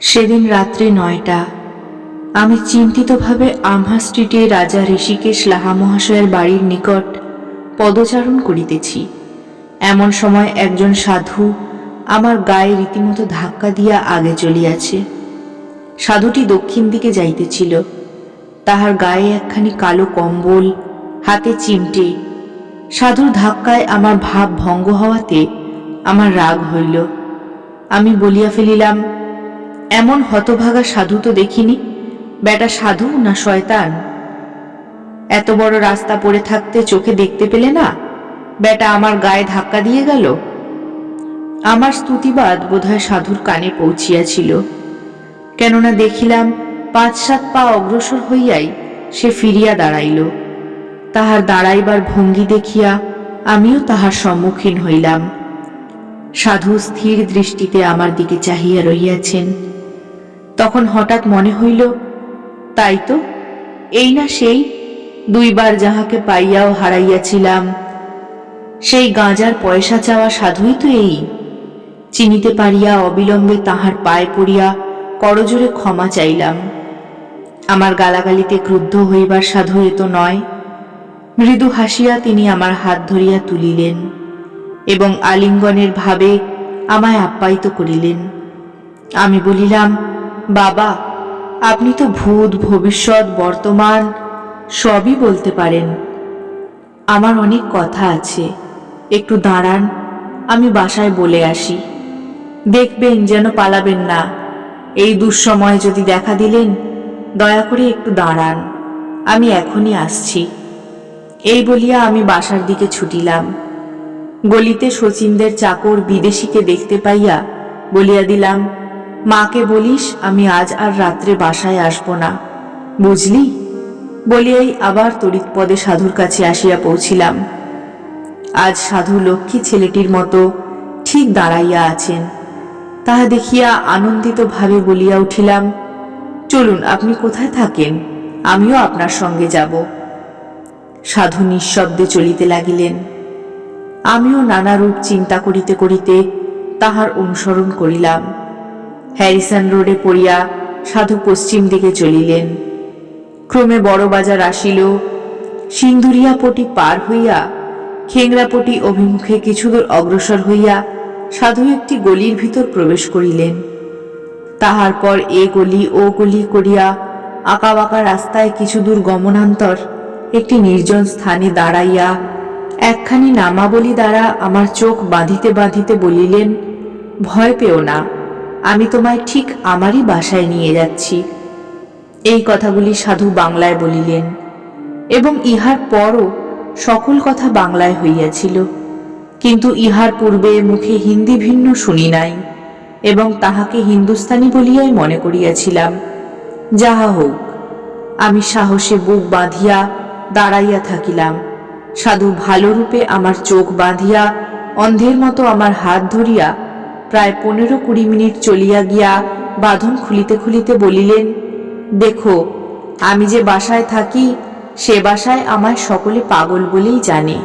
সেদিন রাত্রি নয়টা। আমি চিন্তিতভাবে আমহা স্ট্রিটে রাজা ঋষিকেশ লাহা মহাশয়ের বাড়ির নিকট পদচারণ করিতেছি। এমন সময় একজন সাধু আমার গায়ে রীতিমতো ধাক্কা দিয়া আগে চলিয়াছে। সাধুটি দক্ষিণ দিকে যাইতেছিল। তাহার গায়ে একখানি কালো কম্বল, হাতে চিমটে। সাধুর ধাক্কায় আমার ভাব ভঙ্গ হওয়াতে আমার রাগ হইল। আমি বলিয়া ফেলিলাম এমন হতভাগা সাধু তো দেখিনি, বেটা সাধু না শয়তান? এত বড় রাস্তা পড়ে থাকতে চোখে দেখতে পেলে না? বেটা আমার গায়ে ধাক্কা দিয়ে গেল? আমার স্তুতিবাদ বোধহয় সাধুর কানে পৌঁছিয়াছিল। কেননা দেখিলাম পাঁচ সাত পা অগ্রসর হইয়াই সে ফিরিয়া দাঁড়াইল। তাহার দাঁড়াইবার ভঙ্গি দেখিয়া আমিও তাহার সম্মুখীন হইলাম। সাধু স্থির দৃষ্টিতে আমার দিকে চাহিয়া রহিয়াছেন। তখন হঠাৎ মনে হইল, তাই তো, এই না সেই, দুইবার যাহাকে পাইয়াও হারাইয়াছিলাম। সেই গাঁজার পয়সা চাওয়া সাধুই তো এই। চিনিতে পারিয়া অবিলম্বে তাহার পায়ে পড়িয়া করজোরে ক্ষমা চাইলাম। আমার গালাগালিতে ক্রুদ্ধ হইবার সাধু এ তো নয়। মৃদু হাসিয়া তিনি আমার হাত ধরিয়া তুলিলেন এবং আলিঙ্গনের ভাবে আমায় আপ্যায়িত করিলেন। আমি বলিলাম বাবা, আপনি তো ভূত, ভবিষ্যৎ, বর্তমান, সবই বলতে পারেন। আমার অনেক কথা আছে। একটু দাঁড়ান, আমি বাসায় বলে আসি। দেখবেন যেন পালাবেন না। এই দুঃসময় যদি দেখা দিলেন, দয়া করে একটু দাঁড়ান। আমি এখনই আসছি। এই বলিয়া আমি বাসার দিকে ছুটিলাম। গলিতে শচীনদের চাকর বিদেশিকে দেখতে পাইয়া বলিয়া দিলাম মাকে বলিস, আমি আজ আর রাত্রে বাসায় আসব না। বুঝলি? বলিয়াই আবার তড়িৎ পদে সাধুর কাছে আসিয়া পৌঁছিলাম। আজ সাধু লক্ষ্মী ছেলেটির মতো ঠিক দাঁড়াইয়া আছেন। তাহা দেখিয়া আনন্দিত ভাবে বলিয়া উঠিলাম, চলুন আপনি কোথায় থাকেন, আমিও আপনার সঙ্গে যাব। সাধু নিঃশব্দে চলিতে লাগিলেন। আমিও নানারূপ চিন্তা করিতে করিতে তাহার অনুসরণ করিলাম। হ্যারিসন রোডে পড়িয়া সাধু পশ্চিম দিকে চলিলেন। ক্রমে বড় বাজার আসিল। সিন্দুরিয়াপটি পার হইয়া খেংরাপটি অভিমুখে কিছুদূর অগ্রসর হইয়া সাধু একটি গলির ভিতর প্রবেশ করিলেন। তাহার পর এ গলি ও গলি করিয়া আঁকা বাঁকা রাস্তায় কিছু দূর গমনান্তর একটি নির্জন স্থানে দাঁড়াইয়া একখানি নামাবলী দ্বারা আমার চোখ বাঁধিতে বাঁধিতে বলিলেন, ভয় পেও না। আমি তোমায় ঠিক আমারই বাসায় নিয়ে যাচ্ছি। এই কথাগুলি সাধু বাংলায় বলিলেন, এবং ইহার পরও সকল কথা বাংলায় হইয়াছিল। কিন্তু ইহার পূর্বে মুখে হিন্দি ভিন্ন শুনি নাই, এবং তাহাকে হিন্দুস্তানি বলিয়াই মনে করিয়াছিলাম। যাহা হোক, আমি সাহসে বুক বাঁধিয়া দাঁড়াইয়া থাকিলাম। সাধু ভালোরূপে আমার চোখ বাঁধিয়া অন্ধের মতো আমার হাত ধরিয়া প্রায় পনেরো কুড়ি মিনিট চলিয়া গিয়া বাঁধন খুলিতে খুলিতে বলিলেন, দেখো, আমি যে বাসায় থাকি, সে বাসায় আমায় সকলে পাগল বলেই জানে,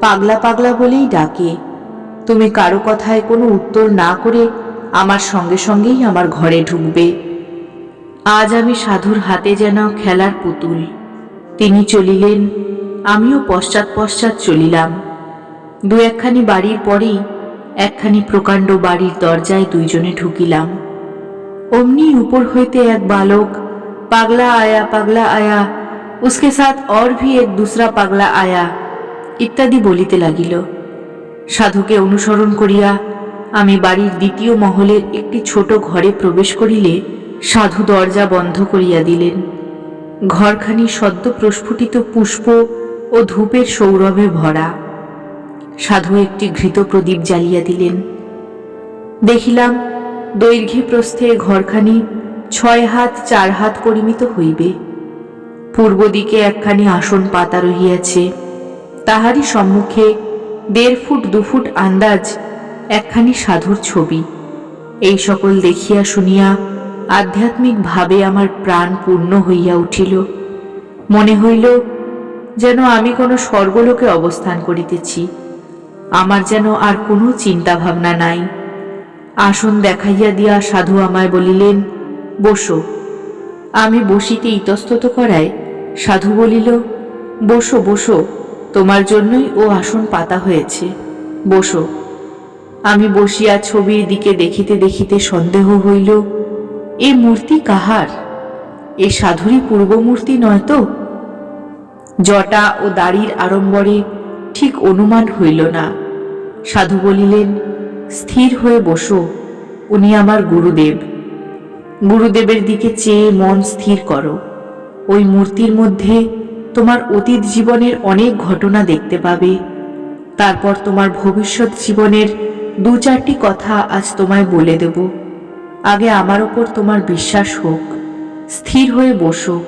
পাগলা পাগলা বলেই ডাকে। তুমি কারও কথায় কোনো উত্তর না করে আমার সঙ্গে সঙ্গেই আমার ঘরে ঢুকবে। আজ আমি সাধুর হাতে যেন খেলার পুতুল। তিনি চলিলেন, আমিও পশ্চাৎ পশ্চাৎ চলিলাম। দু একখানি বাড়ির পরেই একখানি প্রকাণ্ড বাড়ির দরজায় দুইজনে ঢুকিলাম। অমনি উপর হইতে এক বালক, পাগলা আয়া পাগলা আয়া, উসকে সাথ অর ভি এক দুসরা পাগলা আয়া, ইত্যাদি বলিতে লাগিল। সাধুকে অনুসরণ করিয়া আমি বাড়ির দ্বিতীয় মহলের একটি ছোট ঘরে প্রবেশ করিলে সাধু দরজা বন্ধ করিয়া দিলেন। ঘরখানি সদ্য প্রস্ফুটিত পুষ্প ও ধূপের সৌরভে ভরা। সাধু একটি ঘৃত প্রদীপ জ্বালিয়া দিলেন। দেখিলাম দৈর্ঘ্যে প্রস্থে ঘরখানি ছয় হাত, চার হাত পরিমিত হইবে। পূর্ব দিকে একখানি আসন পাতা রহিয়াছে। তাহারই সম্মুখে দেড় ফুট, দু ফুট আন্দাজ একখানি সাধুর ছবি। এই সকল দেখিয়া শুনিয়া আধ্যাত্মিক ভাবে আমার প্রাণ পূর্ণ হইয়া উঠিল। মনে হইল যেন আমি কোনো স্বর্গলোকে অবস্থান করিতেছি। আমার যেন আর কোনো চিন্তা ভাবনা নাই। আসন দেখাইয়া দিয়া সাধু আমায় বলিলেন, বসো। আমি বসিতে ইতস্তত করায় সাধু বলিল, বসো বসো, তোমার জন্যই ও আসন পাতা হয়েছে, বসো। আমি বসিয়া ছবির দিকে দেখিতে দেখিতে সন্দেহ হইল, এ মূর্তি কাহার? এ সাধুরই পূর্বমূর্তি নয় তো? জটা ও দাড়ির আড়ম্বরে ঠিক অনুমান হইল না। সাধু বলিলেন, স্থির হয়ে বসো, উনি আমার গুরুদেব। গুরুদেবের দিকে চেয়ে মন স্থির করো। ওই মূর্তির মধ্যে তোমার অতীত জীবনের অনেক ঘটনা দেখতে পাবে। তারপর তোমার ভবিষ্যৎ জীবনের দু চারটি কথা আজ তোমায় বলে দেব। আগে আমার ওপর তোমার বিশ্বাস হোক। স্থির হয়ে বসো।